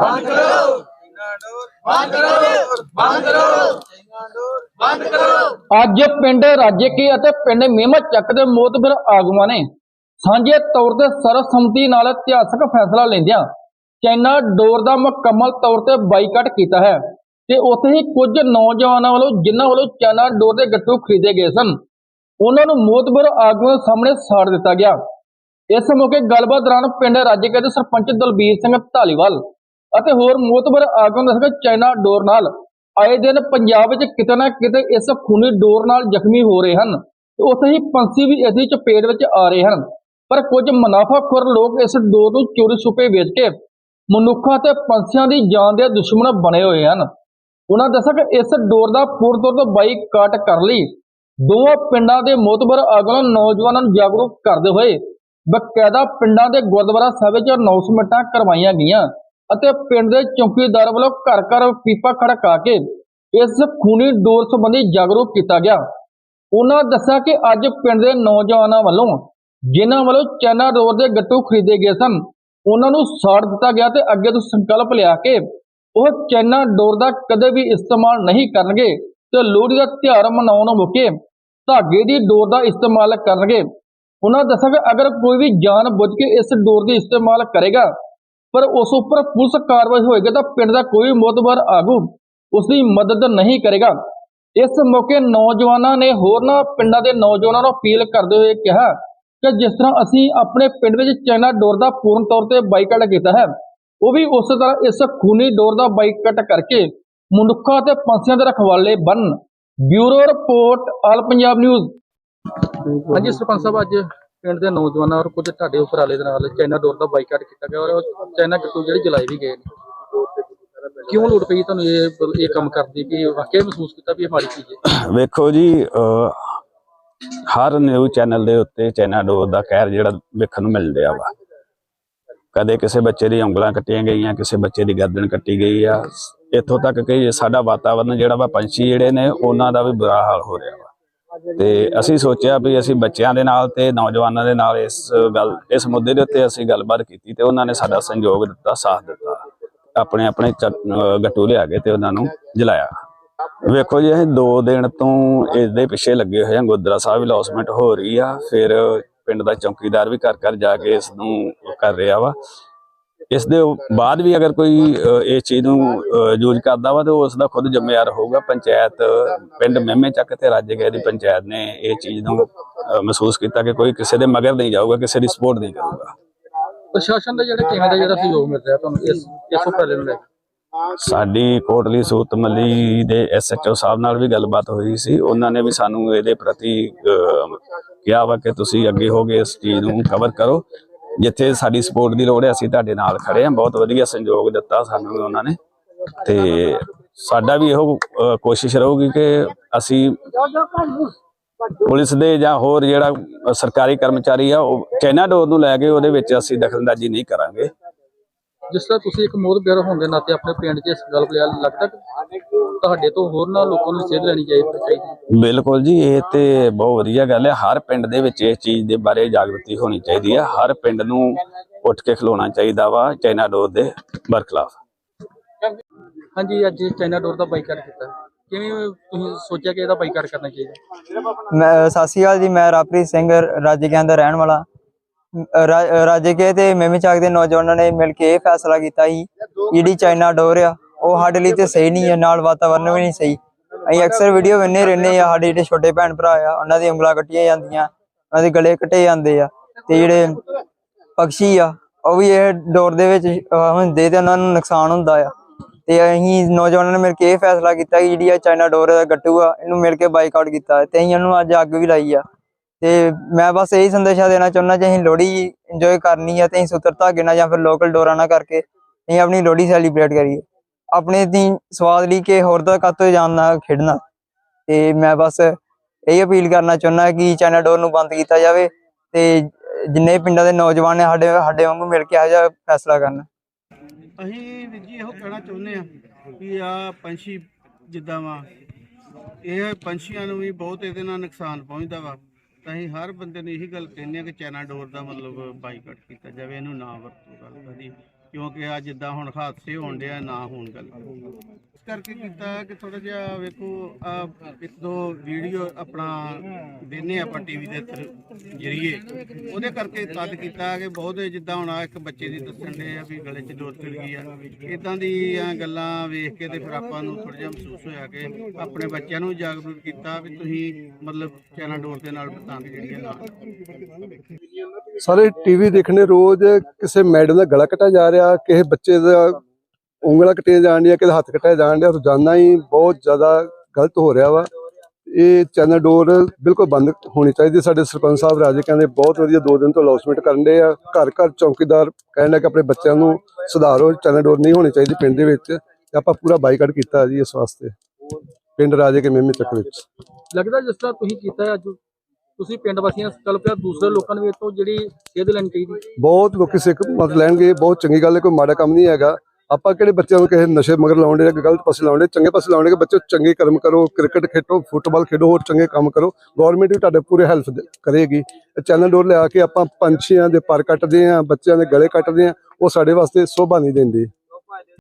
ਬੰਦ ਕਰੋ। ਬੰਦ ਕਰੋ। ਬੰਦ ਕਰੋ। ਬੰਦ ਕਰੋ। ਅੱਜ ਪਿੰਡ ਰਾਜੇਕੀ ਅਤੇ ਪਿੰਡ ਮੀਮਾ ਚੱਕ ਦੇ ਮੋਤਬਰ ਆਗੂਆਂ ਨੇ ਸਾਂਝੇ ਤੌਰ ਤੇ ਸਰਬਸੰਮਤੀ ਨਾਲ ਇਤਿਹਾਸਕ ਫੈਸਲਾ ਲੈਂਦਿਆਂ ਚਾਈਨਾ ਡੋਰ ਦਾ ਮੁਕੰਮਲ ਤੌਰ ਤੇ ਬਾਈਕਾਟ ਕੀਤਾ ਹੈ ਤੇ ਉੱਥੇ ਹੀ ਕੁਝ ਨੌਜਵਾਨਾਂ ਵੱਲੋਂ ਜਿਨ੍ਹਾਂ ਵੱਲੋਂ ਚਾਈਨਾ ਡੋਰ ਦੇ ਗੱਟੂ ਖਰੀਦੇ ਗਏ ਸਨ, ਉਹਨਾਂ ਨੂੰ ਮੋਤਬਰ ਆਗੂਆਂ ਸਾਹਮਣੇ ਸਾੜ ਦਿੱਤਾ ਗਿਆ। ਇਸ ਮੌਕੇ ਗੱਲਬਾਤ ਦੌਰਾਨ ਪਿੰਡ ਰਾਜੇਕੇ ਦੇ ਸਰਪੰਚ ਦਲਬੀਰ ਸਿੰਘ ਢਾਲੀਵਾਲ ਅਤੇ ਹੋਰ ਮੋਤਬਰ ਆਗੂਆਂ ਨੇ ਦੱਸਿਆ ਚਾਈਨਾ ਡੋਰ ਨਾਲ ਆਏ ਦਿਨ ਪੰਜਾਬ ਵਿੱਚ ਕਿਤੇ ਨਾ ਕਿਤੇ ਇਸ ਖੂਨੀ ਡੋਰ ਨਾਲ ਜ਼ਖਮੀ ਹੋ ਰਹੇ ਹਨ ਤੇ ਉੱਥੇ ਹੀ ਪੰਛੀ ਵੀ ਇਸ ਦੀ ਚਪੇਟ ਵਿੱਚ ਆ ਰਹੇ ਹਨ। ਪਰ ਕੁਝ ਮੁਨਾਫਾਖੋਰ ਲੋਕ ਇਸ ਡੋਰ ਨੂੰ ਚੋਰੀ ਛੁਪੇ ਵੇਚ ਕੇ ਮਨੁੱਖਾਂ ਤੇ ਪੰਛੀਆਂ ਦੀ ਜਾਨ ਦੇ ਦੁਸ਼ਮਣ ਬਣੇ ਹੋਏ ਹਨ। ਉਹਨਾਂ ਦੱਸਿਆ ਕਿ ਇਸ ਡੋਰ ਦਾ ਪੂਰਨ ਤੌਰ ਤੇ ਬਾਈਕਾਟ ਕਰ ਲਈ। ਦੋਵਾਂ ਪਿੰਡਾਂ ਦੇ ਮੋਤਬਰ ਆਗੂਆਂ ਨੌਜਵਾਨਾਂ ਨੂੰ ਜਾਗਰੂਕ ਕਰਦੇ ਹੋਏ ਬਕਾਇਦਾ ਪਿੰਡਾਂ ਦੇ ਗੁਰਦੁਆਰਾ ਸਾਹਿਬ ਵਿੱਚ ਅਨਾਉਂਸਮੈਂਟਾਂ ਕਰਵਾਈਆਂ ਗਈਆਂ। ਅਤੇ ਪਿੰਡ ਦੇ ਚੌਕੀਦਾਰ ਵੱਲੋਂ ਘਰ ਘਰ ਪੀਪਾ ਖੜਕਾ ਕੇ ਇਸ ਖੂਨੀ ਡੋਰ ਸੰਬੰਧੀ ਜਾਗਰੂਕ ਕੀਤਾ ਗਿਆ। ਉਹਨਾਂ ਦੱਸਿਆ ਕਿ ਅੱਜ ਪਿੰਡ ਦੇ ਨੌਜਵਾਨਾਂ ਵੱਲੋਂ ਜਿਨ੍ਹਾਂ ਵੱਲੋਂ ਚੈਨਾ ਡੋਰ ਦੇ ਗੱਟੂ ਖਰੀਦੇ ਗਏ ਸਨ, ਉਹਨਾਂ ਨੂੰ ਸਾੜ ਦਿੱਤਾ ਗਿਆ ਤੇ ਅੱਗੇ ਤੋਂ ਸੰਕਲਪ ਲਿਆ ਕੇ ਉਹ ਚੈਨਾ ਡੋਰ ਦਾ ਕਦੇ ਵੀ ਇਸਤੇਮਾਲ ਨਹੀਂ ਕਰਨਗੇ ਤੇ ਲੋਹੜੀ ਦਾ ਤਿਉਹਾਰ ਮਨਾਉਣ ਮੌਕੇ ਧਾਗੇ ਦੀ ਡੋਰ ਦਾ ਇਸਤੇਮਾਲ ਕਰਨਗੇ। ਉਹਨਾਂ ਦੱਸਿਆ ਕਿ ਅਗਰ ਕੋਈ ਵੀ ਜਾਣ ਬੁੱਝ ਕੇ ਇਸ ਡੋਰ ਦੀ ਇਸਤੇਮਾਲ ਕਰੇਗਾ ਪਰ ਉਸ ਉੱਪਰ ਪੁਲਿਸ ਕਾਰਵਾਈ ਹੋਏਗੀ ਤਾਂ ਪਿੰਡ ਦਾ ਕੋਈ ਮੋਤਬਰ ਆਗੂ ਉਸ ਦੀ ਮਦਦ ਨਹੀਂ ਕਰੇਗਾ। ਇਸ ਮੌਕੇ ਨੌਜਵਾਨਾਂ ਨੇ ਹੋਰਨਾਂ ਪਿੰਡਾਂ ਦੇ ਨੌਜਵਾਨਾਂ ਨੂੰ ਅਪੀਲ ਕਰਦੇ ਹੋਏ ਕਿਹਾ ਕਿ ਜਿਸ ਤਰ੍ਹਾਂ ਅਸੀਂ ਆਪਣੇ ਪਿੰਡ ਵਿੱਚ ਚਾਈਨਾ ਡੋਰ ਦਾ ਪੂਰਨ ਤੌਰ ਤੇ ਬਾਈਕਾਟ ਕੀਤਾ ਹੈ, ਉਹ ਵੀ ਉਸੇ ਤਰ੍ਹਾਂ ਇਸ ਖੂਨੀ ਡੋਰ ਦਾ ਬਾਈਕਾਟ ਕਰਕੇ ਮਨੁੱਖਾਂ ਤੇ ਪੰਛੀਆਂ ਦੇ ਰਖਵਾਲੇ ਬਣਨ। Bureau report, all Punjab news. ਹਾਂਜੀ, ਸਰਪੰਚ ਸਾਹਿਬ, ਅੱਜ ਪਿੰਡ ਦੇ ਨੌਜਵਾਨਾਂ ਔਰ ਕੁਝ ਤੁਹਾਡੇ ਉਪਰਾਲੇ ਦੇ ਨਾਲ ਚਾਈਨਾ ਡੋਰ ਦਾ ਬਾਈਕਾਟ ਕੀਤਾ ਗਿਆ ਔਰ ਚਾਈਨਾ ਗੱਟੂ ਜਿਹੜੇ ਜਲਾਏ ਵੀ ਗਏ ਨੇ। ਕਿਉਂ ਲੋੜ ਪਈ ਤੁਹਾਨੂੰ ਇਹ ਇਹ ਕੰਮ ਕਰਦੀ ਕਿ ਵਾਕਿਆ ਮਹਿਸੂਸ ਕੀਤਾ ਵੀ ਇਹ ਮਾੜੀ ਚੀਜ਼ ਹੈ? ਵੇਖੋ ਜੀ ਹਰ ਨਿਊਜ਼ ਚੈਨਲ ਦੇ ਉੱਤੇ ਚਾਈਨਾ ਡੋਰ ਦਾ ਕਹਿਰ ਜਿਹੜਾ ਵੇਖਣ ਨੂੰ ਮਿਲ ਰਿਹਾ ਵਾ। ਕਦੇ ਕਿਸੇ ਬੱਚੇ ਦੀ ਉਂਗਲਾਂ ਕੱਟੀਆਂ ਗਈਆਂ, ਕਿਸੇ ਬੱਚੇ ਦੀ ਗਰਦਨ ਕੱਟੀ ਗਈ ਆ। ਇੱਥੋਂ ਤੱਕ ਕਿ ਸਾਡਾ ਵਾਤਾਵਰਨ ਜਿਹੜਾ ਵਾ ਪੰਛੀ ਜਿਹੜੇ ਨੇ, ਉਹਨਾਂ ਦਾ ਵੀ ਬੁਰਾ ਹਾਲ ਹੋ ਰਿਹਾ ਵਾ। ਤੇ ਅਸੀਂ ਸੋਚਿਆ ਵੀ ਅਸੀਂ ਬੱਚਿਆਂ ਦੇ ਨਾਲ ਤੇ ਨੌਜਵਾਨਾਂ ਦੇ ਨਾਲ ਇਸ ਗੱਲ, ਇਸ ਮੁੱਦੇ ਦੇ ਉੱਤੇ ਅਸੀਂ ਗੱਲਬਾਤ ਕੀਤੀ ਤੇ ਉਹਨਾਂ ਨੇ ਸਾਡਾ ਸਹਿਯੋਗ ਦਿੱਤਾ, ਸਾਥ ਦਿੱਤਾ। ਆਪਣੇ ਆਪਣੇ ਚ- ਗੱਟੂ ਲਿਆ ਕੇ ਤੇ ਉਹਨਾਂ ਨੂੰ ਜਲਾਇਆ। ਵੇਖੋ ਜੀ, ਅਸੀਂ 2 ਦਿਨ ਤੋਂ ਇਸ ਦੇ ਪਿੱਛੇ ਲੱਗੇ ਹੋਏ ਹਾਂ। ਗੋਦਰਾ ਸਾਹਿਬ ਲੌਸਮੈਂਟ ਹੋ ਰਹੀ ਆ। ਫਿਰ ਪਿੰਡ ਦਾ ਚੌਕੀਦਾਰ ਵੀ ਘਰ ਘਰ ਜਾ ਕੇ ਇਸ ਨੂੰ ਕਰ ਰਿਹਾ ਵਾ। ਇਸ ਦੇ ਬਾਅਦ ਵੀ ਅਗਰ ਕੋਈ ਇਸ ਚੀਜ਼ ਨੂੰ ਯੂਜ਼ ਕਰਦਾ ਵਾ ਤੇ ਉਸ ਦਾ ਖੁਦ ਜ਼ਿੰਮੇਵਾਰ ਹੋਊਗਾ। ਪੰਚਾਇਤ ਪਿੰਡ ਮਹਿਮੇ ਚੱਕ ਤੇ ਰਾਜੇਗੇ ਦੀ ਪੰਚਾਇਤ ਨੇ ਇਹ ਚੀਜ਼ ਨੂੰ ਮਹਿਸੂਸ ਕੀਤਾ ਕਿ ਕੋਈ ਕਿਸੇ ਦੇ ਮਗਰ ਨਹੀਂ ਜਾਊਗਾ ਕਿਸੇ ਦੀ ਸਪੋਰਟ ਨਹੀਂ ਕਰੂਗਾ। ਪ੍ਰਸ਼ਾਸਨ ਦਾ ਜਿਹੜਾ ਕਿਵੇਂ ਦਾ ਜਿਹੜਾ ਸਹਿਯੋਗ ਮਿਲ ਰਿਹਾ ਤੁਹਾਨੂੰ ਇਸ ਇਸ ਉਪਰਾਲੇ ਨੂੰ ਲੈ ਕੇ? ਸਾਡੀ ਕੋਟਲੀ ਸੂਤ ਮੱਲੀ ਦੇ ਐਸਐਚਓ ਸਾਹਿਬ ਨਾਲ ਵੀ ਗੱਲਬਾਤ ਹੋਈ ਸੀ। ਉਹਨਾਂ ਨੇ ਵੀ ਸਾਨੂੰ ਇਹਦੇ ਪ੍ਰਤੀ ਕਿਹਾ ਵਾ ਕਿ ਤੁਸੀਂ ਅੱਗੇ ਹੋ ਕੇ ਇਸ ਚੀਜ਼ ਨੂੰ ਕਵਰ ਕਰੋ। ਜਿੱਥੇ ਸਾਡੀ ਸਪੋਰਟ ਦੀ ਲੋੜ ਹੈ, ਅਸੀਂ ਤੁਹਾਡੇ ਨਾਲ ਖੜੇ ਹਾਂ। ਬਹੁਤ ਵਧੀਆ ਸਹਿਯੋਗ ਦਿੱਤਾ ਸਾਨੂੰ ਵੀ ਉਹਨਾਂ ਨੇ। ਤੇ ਸਾਡਾ ਵੀ ਇਹੋ ਕੋਸ਼ਿਸ਼ ਰਹੂਗੀ ਕਿ ਅਸੀਂ ਪੁਲਿਸ ਦੇ ਜਾਂ ਹੋਰ ਜਿਹੜਾ ਸਰਕਾਰੀ ਕਰਮਚਾਰੀ ਆ, ਉਹ ਚੈਨਾ ਡੋਰ ਨੂੰ ਲੈ ਕੇ ਉਹਦੇ ਵਿੱਚ ਅਸੀਂ ਦਖਲਅੰਦਾਜ਼ੀ ਨਹੀਂ ਕਰਾਂਗੇ। ਜਿਸ ਤਰ੍ਹਾਂ ਤੁਸੀਂ ਇੱਕ ਮੋਦ ਬਿਆਰ ਹੋਣ ਦੇ ਨਾਤੇ ਆਪਣੇ ਪਿੰਡ 'ਚ ਇਸ ਗੱਲ ਪਿਆ ਲੱਗਦਾ ਕਿ ਤੁਹਾਡੇ ਤੋਂ ਹੋਰਨਾਂ ਲੋਕਾਂ ਨੂੰ ਸੇਧ ਲੈਣੀ ਚਾਹੀਦੀ ਚਾਹੀਦੀ। ਬਿਲਕੁਲ ਜੀ ਇਹ ਤੇ ਬਹੁਤ ਵਧੀਆ ਗੱਲ ਹੈ। ਹਰ ਪਿੰਡ ਦੇ ਵਿੱਚ ਇਸ ਚੀਜ਼ ਦੇ ਬਾਰੇ ਜਾਗਰੂਕਤੀ ਹੋਣੀ ਚਾਹੀਦੀ ਹੈ। ਹਰ ਪਿੰਡ ਨੂੰ ਉੱਠ ਕੇ ਖਲੋਣਾ ਚਾਹੀਦਾ ਵਾ ਚਾਈਨਾ ਡੋਰ ਦੇ ਬਰਖਲਾਫ। ਹਾਂਜੀ ਅੱਜ ਚਾਈਨਾ ਡੋਰ ਦਾ ਬਾਈਕਾਟ ਕੀਤਾ। ਕਿਵੇਂ ਤੁਸੀਂ ਸੋਚਿਆ ਕਿ ਇਹਦਾ ਬਾਈਕਾਟ ਕਰਨਾ ਚਾਹੀਦਾ? ਮੈਂ ਸਤਿ ਸ਼੍ਰੀ ਅਕਾਲ ਜੀ ਮੈਂ ਰਾਪ੍ਰੀਤ ਸਿੰਘ ਰਾਜੇਕਿਆਂ ਦਾ ਰਹਿਣ ਵਾਲਾ। ਰਾਜੇਕੇ ਤੇ ਮੇਮੀ ਚਾਕ ਦੇ ਨੌਜਵਾਨਾਂ ਨੇ ਮਿਲ ਕੇ ਇਹ ਫੈਸਲਾ ਕੀਤਾ ਸੀ ਜਿਹੜੀ ਚਾਈਨਾ ਡੋਰ ਆ, ਉਹ ਸਾਡੇ ਲਈ ਤੇ ਸਹੀ ਨਹੀਂ ਹੈ ਨਾਲ ਵਾਤਾਵਰਨ ਵੀ ਨਹੀਂ ਸਹੀ। ਅਸੀਂ ਅਕਸਰ ਵੀਡੀਓ ਵੇਖਦੇ ਰਹਿੰਦੇ ਆ, ਸਾਡੇ ਜਿਹੜੇ ਛੋਟੇ ਭੈਣ ਭਰਾ ਆ, ਉਹਨਾਂ ਦੀ ਉਂਗਲਾਂ ਕੱਟੀਆਂ ਜਾਂਦੀਆਂ, ਉਹਨਾਂ ਦੇ ਗਲੇ ਕੱਟੇ ਜਾਂਦੇ ਆ, ਤੇ ਜਿਹੜੇ ਪੰਛੀ ਆ, ਉਹ ਵੀ ਇਹ ਡੋਰ ਦੇ ਵਿੱਚ ਹੁੰਦੇ ਤੇ ਉਹਨਾਂ ਨੂੰ ਨੁਕਸਾਨ ਹੁੰਦਾ ਆ। ਤੇ ਅਸੀਂ ਨੌਜਵਾਨਾਂ ਨੇ ਮਿਲ ਕੇ ਇਹ ਫੈਸਲਾ ਕੀਤਾ ਕਿ ਜਿਹੜੀ ਆ ਚਾਈਨਾ ਡੋਰ ਦਾ ਗੱਟੂ ਆ, ਇਹਨੂੰ ਮਿਲ ਕੇ ਬਾਈਕਾਟ ਕੀਤਾ, ਤੇ ਅਸੀਂ ਇਹਨੂੰ ਅੱਜ ਅੱਗ ਵੀ ਲਾਈ ਆ। ਤੇ ਮੈਂ ਬਸ ਇਹੀ ਸੰਦੇਸ਼ਾ ਦੇਣਾ ਚਾਹੁੰਦਾ ਕਿ ਅਸੀਂ ਲੋਹੜੀ ਇੰਜੋਏ ਕਰਨੀ ਆ ਤੇ ਅਸੀਂ ਸੁਤਰ ਧਾਗੇ ਨਾਲ ਜਾਂ ਫਿਰ ਲੋਕਲ ਡੋਰਾਂ ਨਾਲ ਕਰਕੇ ਅਸੀਂ ਆਪਣੀ ਲੋਹੜੀ ਸੈਲੀਬ੍ਰੇਟ ਕਰੀਏ। ਆਪਣੇ ਦੀ ਸਵਾਦ ਲਈ ਕਿ ਹੋਰ ਦਾ ਕਾਤੋਂ ਜਾਣਨਾ ਖੇਡਣਾ। ਤੇ ਮੈਂ ਬਸ ਇਹ ਅਪੀਲ ਕਰਨਾ ਚਾਹੁੰਦਾ ਕਿ ਚਾਈਨਾ ਡੋਰ ਨੂੰ ਬੰਦ ਕੀਤਾ ਜਾਵੇ ਤੇ ਜਿੰਨੇ ਪਿੰਡਾਂ ਦੇ ਨੌਜਵਾਨ ਨੇ ਸਾਡੇ ਸਾਡੇ ਵਾਂਗੂ ਮਿਲ ਕੇ ਇਹੋ ਜਿਹਾ ਫੈਸਲਾ ਕਰਨ। ਅਸੀਂ ਵੀਰ ਜੀ ਇਹੋ ਕਹਿਣਾ ਚਾਹੁੰਦੇ ਆ ਵੀ ਆ ਪੰਛੀ ਜਿੱਦਾਂ ਵਾ, ਇਹ ਪੰਛੀਆਂ ਨੂੰ ਵੀ ਬਹੁਤ ਇਹਦੇ ਨਾਲ ਨੁਕਸਾਨ ਪਹੁੰਚਦਾ ਵਾ। ਤਾਂ ਅਸੀਂ ਹਰ ਬੰਦੇ ਨੂੰ ਇਹੀ ਗੱਲ ਕਹਿੰਦੇ ਆ ਕਿ ਚਾਈਨਾ ਡੋਰ ਦਾ ਮਤਲਬ ਬਾਈਕਾਟ ਕੀਤਾ ਜਾਵੇ, ਇਹਨੂੰ ਨਾ ਵਰਤੋ ਗੱਲ ਕਦੀ ਕਿਉਂਕਿ ਆ ਜਿੱਦਾਂ ਹੁਣ ਹਾਦਸੇ ਹੋਣ ਡਿਆ, ਨਾ ਹੋਣ ਗੱਲ। ਇਸ ਕਰਕੇ ਕੀਤਾ ਕਿ ਥੋੜਾ ਜਿਹਾ ਵੇਖੋ, ਆ ਇੱਕ ਦੋ ਵੀਡੀਓ ਆਪਣਾ ਦਿੰਨੇ ਆਪਾਂ ਟੀਵੀ ਦੇ ਥਰੂ ਜਰੀਏ। ਉਹਦੇ ਕਰਕੇ ਤਦ ਕੀਤਾ ਕਿ ਬਹੁਤ ਜਿੱਦਾਂ ਹੁਣ ਆ ਇੱਕ ਬੱਚੇ ਦੀ ਦੱਸਣ ਦੇ ਆ ਵੀ ਗਲੇ 'ਚ ਡੋਰ ਚਲ ਗਈ ਆ। ਇਦਾਂ ਦੀਆਂ ਗੱਲਾਂ ਵੇਖ ਕੇ ਤੇ ਫਿਰ ਆਪਾਂ ਨੂੰ ਥੋੜਾ ਜਿਹਾ ਮਹਿਸੂਸ ਹੋਇਆ ਕਿ ਆਪਣੇ ਬੱਚਿਆਂ ਨੂੰ ਜਾਗਰੂਕ ਕੀਤਾ ਵੀ ਤੁਸੀਂ ਮਤਲਬ ਚੈਨਲ ਡੋਰ ਦੇ ਨਾਲ ਬਤਾਂਗ ਜਿਹੜੀਆਂ ਨਾ। ਸਾਰੇ ਟੀਵੀ ਦੇਖਣੇ ਰੋਜ਼ ਕਿਸੇ ਮੈਡਮ ਦਾ ਗਲਾ ਕੱਟਿਆ ਜਾ ਰਿਹਾ। ਕਿਸੇ ਬੱਚੇ ਦਾ ਉਂਗਲਾਂ ਕੱਟੀਆਂ ਜਾਣ ਡੀਆਂ, ਕਿਸੇ ਹੱਥ ਕੱਟਿਆ ਜਾਣ ਡਿਆ ਰੋਜ਼ਾਨਾ ਹੀ ਬਹੁਤ ਜ਼ਿਆਦਾ ਗਲਤ ਹੋ ਰਿਹਾ ਵਾ। ਇਹ ਚੈਨਲ ਡੋਰ ਬਿਲਕੁਲ ਬੰਦ ਹੋਣੀ ਚਾਹੀਦੀ, ਸਾਡੇ ਸਰਪੰਚ ਸਾਹਿਬ ਰਾਜੇ ਕਹਿੰਦੇ ਬਹੁਤ ਵਧੀਆ ਦੋ ਦਿਨ ਤੋਂ ਅਨਾਉਂਸਮੈਂਟ ਕਰਨ ਦੇ ਆ। ਘਰ ਘਰ ਚੌਕੀਦਾਰ ਕਹਿਣ ਕਿ ਆਪਣੇ ਬੱਚਿਆਂ ਨੂੰ ਸੁਧਾਰੋ, ਚੈਨਲ ਡੋਰ ਨਹੀਂ ਹੋਣੀ ਚਾਹੀਦੀ ਪਿੰਡ ਦੇ ਵਿੱਚ। ਆਪਾਂ ਪੂਰਾ ਬਾਈਕਾਟ ਕੀਤਾ ਜੀ ਇਸ ਵਾਸਤੇ, ਪਿੰਡ ਰਾਜੇ ਕੇ ਮੇਮੇ ਚੱਕ ਵਿੱਚ। ਲੱਗਦਾ ਜਿਸ ਤਰ੍ਹਾਂ ਤੁਸੀਂ ਕੀਤਾ ਅੱਜ ਤੁਸੀਂ ਪਿੰਡ ਵਾਸੀਆਂ ਕੱਲ ਪਿਆ ਦੂਸਰੇ ਲੋਕਾਂ ਨੂੰ ਵੀ ਇਹ ਜਿਹੜੀ ਸੇਧ ਲੈਣੀ ਚਾਹੀਦੀ। ਬਹੁਤ ਲੋਕੀ ਸਿੱਖ ਮਤ ਲੈਣਗੇ, ਬਹੁਤ ਚੰਗੀ ਗੱਲ ਹੈ, ਕੋਈ ਮਾੜਾ ਕੰਮ ਨਹੀਂ ਹੈਗਾ। ਆਪਾਂ ਕਿਹੜੇ ਬੱਚਿਆਂ ਨੂੰ ਕਿਸੇ ਨਸ਼ੇ ਮਗਰ ਲਾਉਂਦੇ ਜਾਂ ਗਲਤ ਪਾਸੇ ਲਾਉਂਦੇ ਚੰਗੇ ਪਾਸੇ ਲਾਉਂਦੇ ਕਿ ਬੱਚੇ ਚੰਗੇ ਕਰਮ ਕਰੋ, ਕ੍ਰਿਕਟ ਖੇਡੋ, ਫੁੱਟਬਾਲ ਖੇਡੋ, ਹੋਰ ਚੰਗੇ ਕੰਮ ਕਰੋ। ਗਵਰਨਮੈਂਟ ਵੀ ਤੁਹਾਡੇ ਪੂਰੇ ਹੈਲਪ ਕਰੇਗੀ। ਚੈਨਲ ਡੋਰ ਲਿਆ ਕੇ ਆਪਾਂ ਪੰਛੀਆਂ ਦੇ ਪਰ ਕੱਟਦੇ ਆ ਬੱਚਿਆਂ ਦੇ ਗਲੇ ਕੱਟਦੇ ਆ ਉਹ ਸਾਡੇ ਵਾਸਤੇ ਸ਼ੋਭਾ ਨਹੀਂ ਦਿੰਦੀ।